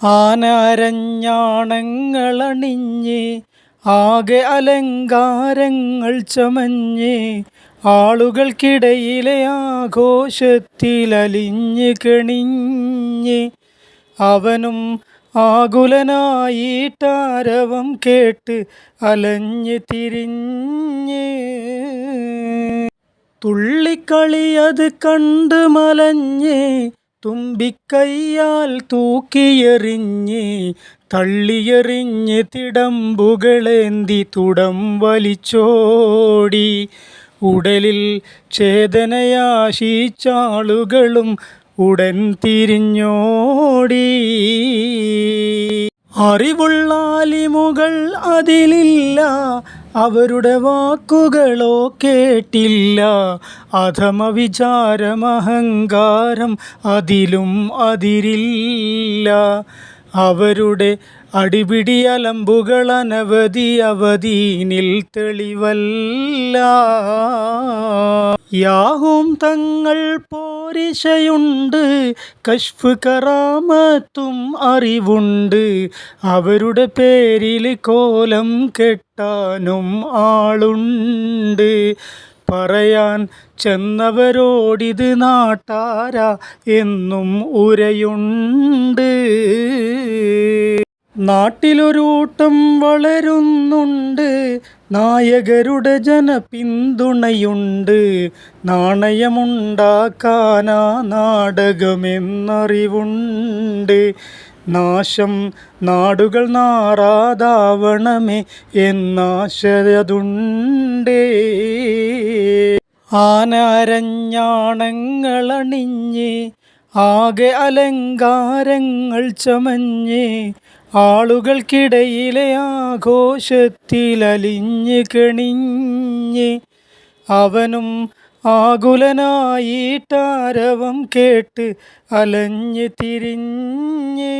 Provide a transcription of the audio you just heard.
ആനരഞ്ഞാണങ്ങളണിഞ്ഞ് ആകെ അലങ്കാരങ്ങൾ ചമഞ്ഞ് ആളുകൾക്കിടയിലെ ആഘോഷത്തിലലിഞ്ഞ് കെണിഞ്ഞ് അവനും ആകുലനായിട്ടാരവം കേട്ട് അലഞ്ഞ് തിരിഞ്ഞ്. തുള്ളിക്കളിയത് കണ്ട് മലഞ്ഞ് തുമ്പിക്കൈയാൽ തൂക്കിയെറിഞ്ഞ് തള്ളിയെറിഞ്ഞ് തിടമ്പുകളേന്തി തുടം വലിച്ചോടി. ഉടലിൽ ചേതനയാശിച്ചാളുകളും ഉടൻ തിരിഞ്ഞോടി. അറിവുള്ളാലിമുകൾ അതിലില്ല അവരുടെ വാക്കുകളോ കേട്ടില്ല. അധമ വിചാരമഹങ്കാരം അതിലും അതിരില്ല. അവരുടെ അടിപിടി അലമ്പുകൾ അനവധി അവധീനിൽ തെളിവല്ല. യാഹും തങ്ങൾ പോരിശയുണ്ട് കഷ്ഫ് കറാമത്തും അറിവുണ്ട്. അവരുടെ പേരിൽ കോലം കെട്ടാനും ആളുണ്ട്. പറയാൻ ചെന്നവരോടിത് നാട്ടാര എന്നും ഉരയുണ്ട്. നാട്ടിലൊരൂട്ടം വളരുന്നുണ്ട്. നായകരുടെ ജനപിന്തുണയുണ്ട്. നാണയമുണ്ടാക്കാനാ നാടകമെന്നറിവുണ്ട്. നാശം നാടുകൾ നാറാതാവണമേ എന്നാശയതുണ്ട്. ആനരഞ്ഞാണങ്ങളണിഞ്ഞ് ആകെ അലങ്കാരങ്ങൾ ചമഞ്ഞ് ആളുകൾക്കിടയിലെ ആഘോഷത്തിലലിഞ്ഞ് കെണിഞ്ഞ് അവനും ആകുലനായിട്ടാരവം കേട്ട് അലഞ്ഞ് തിരിഞ്ഞ്